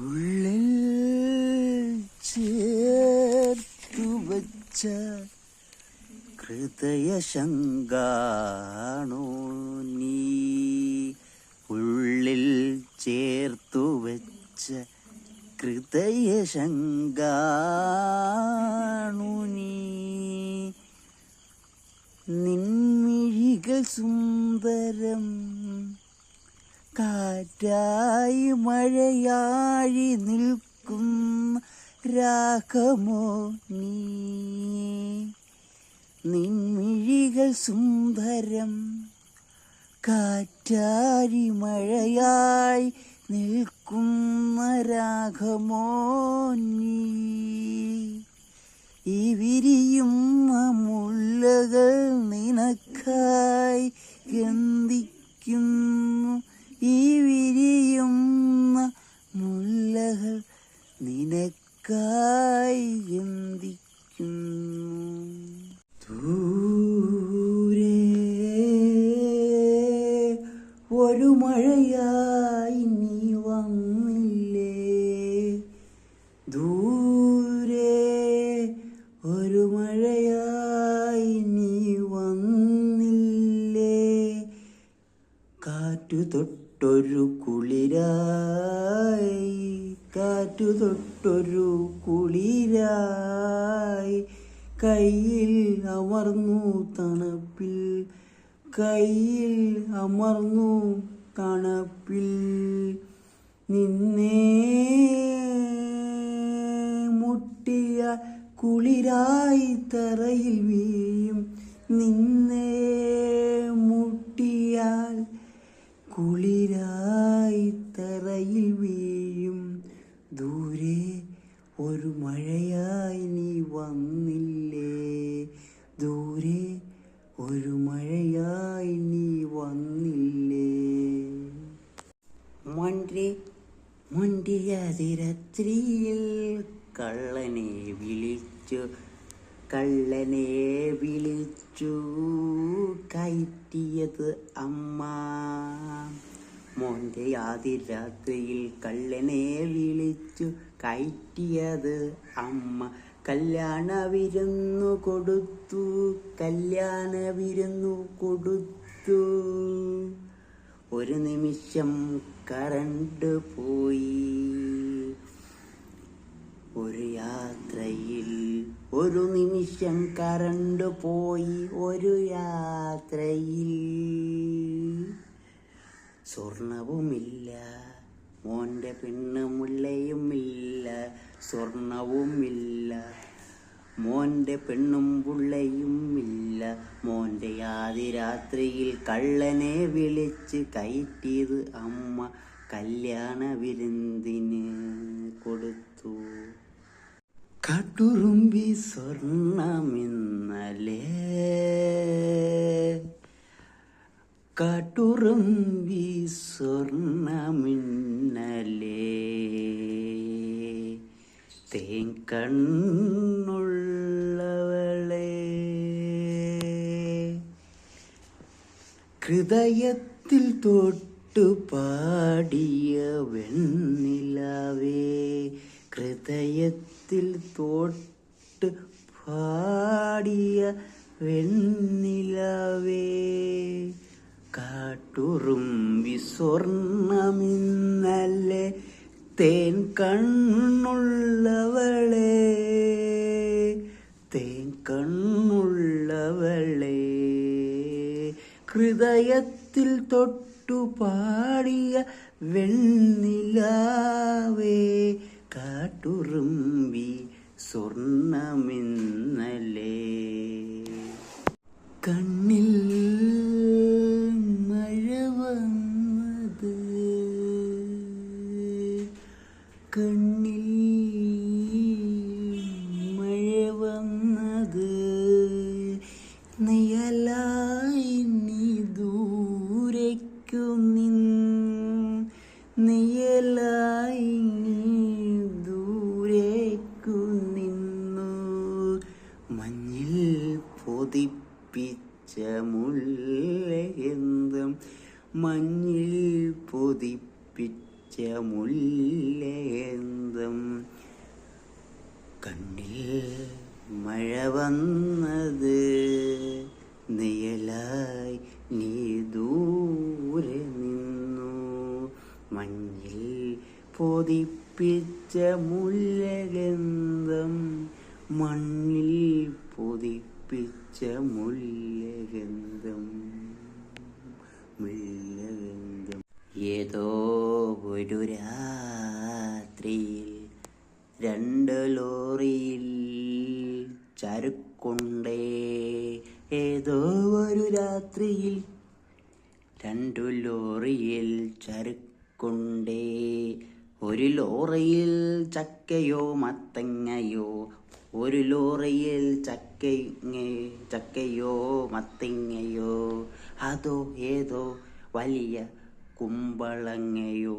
ഉള്ളിൽ ചേർത്തു വച്ച ഹൃദയശങ്കാണോ നീ? ഉള്ളിൽ ചേർത്തു വെച്ച ഹൃദയശങ്കാണു നീ? നിൻമിഴികൾ സുന്ദരം കാറ്റായി മഴയാഴി നിൽക്കും രാഗമോ നീ? നിൻമിഴികൾ സുന്ദരം കാറ്റാരി മഴയായി നിൽക്കുന്ന രാഗമോ നീ? നിനക്കായി എന്തിക്കുന്നു ദൂരെ ഒരു മഴയായി കാറ്റു തൊട്ടൊരു കുളിരായി കാറ്റു തൊട്ടൊരു കുളിരായി. കയ്യിൽ അമർന്നു തണുപ്പിൽ കയ്യിൽ അമർന്നു തണുപ്പിൽ നിന്നെ മുട്ടിയ കുളിരായി തറയിൽ വീഴും. നിന്നേ മുട്ടിയാൽ കുളിരായി തറയിൽ വീഴും. ദൂരെ ഒരു മഴയായി നീ വന്നില്ലേ? ദൂരെ ഒരു മഴയായി നീ വന്നില്ലേ? മണ്ടി മണ്ടിയതിരത്രിയിൽ കള്ളനെ വിളിച്ചു കള്ളനെ വിളിച്ചു. കയറ്റിയത് അമ്മ. മോന്റെ ആദിരാത്രിയിൽ കള്ളനെ വിളിച്ചു കയറ്റിയത് അമ്മ. കല്യാണ വിരുന്നു കൊടുത്തു കല്യാണ വിരുന്നു കൊടുത്തു. ഒരു നിമിഷം കറണ്ട് പോയി. ഒരു യാത്രയിൽ ഒരു നിമിഷം കറണ്ട് പോയി. ഒരു യാത്രയിൽ സ്വർണവുമില്ല. മോന്റെ മോന്റെ പെണ്ണുമുള്ളയുമില്ല. സ്വർണവുമില്ല. മോന്റെ പെണ്ണും പുള്ളയും ഇല്ല മോന്റെ ആദിരാത്രിയിൽ കള്ളനെ വിളിച്ച് കയറ്റിയത് അമ്മ കല്യാണ വിരുന്നിന് കൊടുത്തു. കട്ടുറുമ്പി സ്വർണമിന്നലേ കാട്ടുറുമ്പി സ്വർണമിന്നലേ തേങ്കണ്ണുള്ളവളെ ഹൃദയത്തിൽ തൊട്ടു പാടിയ വെണ്ണിലാവേ. ഹൃദയത്തിൽ തൊട്ട് പാടിയ വെണ്ണിലാവേ. കാട്ടുറുമ്പി സ്വർണമിന്നലെ തേൻ കണ്ണുള്ളവളെ തേൻ കണ്ണുള്ളവളെ. ഹൃദയത്തിൽ തൊട്ടുപാടിയ വെണ്ണിലാവേ കാട്ടുറുമ്പി സ്വർണമിന്നലേ കണ്ണിൽ കണ്ണിൽ മഴ വന്നത് നിയലായി നീ ദൂരയ്ക്കു നിൻ നിയലായി നീ ദൂരേക്കു നിന്നു. മഞ്ഞിൽ പൊതിപ്പിച്ച മുല്ലയെന്തും മഞ്ഞിൽ പൊതിപ്പിച്ച പച്ചമുല്ലേന്തം കണ്ണിൽ മഴ വന്നത് നിയലായി നീ ദൂരെ നിന്നു. മഞ്ഞിൽ പൊതിപ്പിച്ച മുല്ലഗന്ധം മണ്ണ് രാത്രിയിൽ രണ്ട് ലോറിയിൽ ചരുക്കുണ്ടേ. ഏതോ ഒരു രാത്രിയിൽ രണ്ടു ലോറിയിൽ ചരുക്കുണ്ടേ. ഒരു ലോറിയിൽ ചക്കയോ മത്തങ്ങയോ ഒരു ലോറിയിൽ ചക്കങ്ങ ചക്കയോ മത്തങ്ങയോ അതോ ഏതോ വലിയ കുമ്പളങ്ങയോ.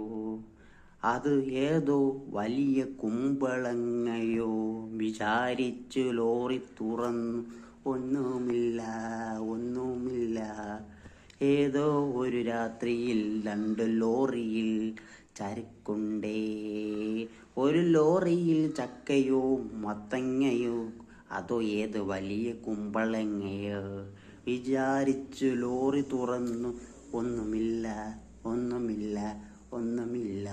അത് ഏതോ വലിയ കുമ്പളങ്ങയോ വിചാരിച്ചു ലോറി തുറന്നു. ഒന്നുമില്ല ഒന്നുമില്ല. ഏതോ ഒരു രാത്രിയിൽ രണ്ട് ലോറിയിൽ ചരക്കുണ്ടേ. ഒരു ലോറിയിൽ ചക്കയോ മത്തങ്ങയോ അതോ ഏത് വലിയ കുമ്പളങ്ങയോ വിചാരിച്ചു ലോറി തുറന്നു. ഒന്നുമില്ല ഒന്നുമില്ല. ഒന്നുമില്ല.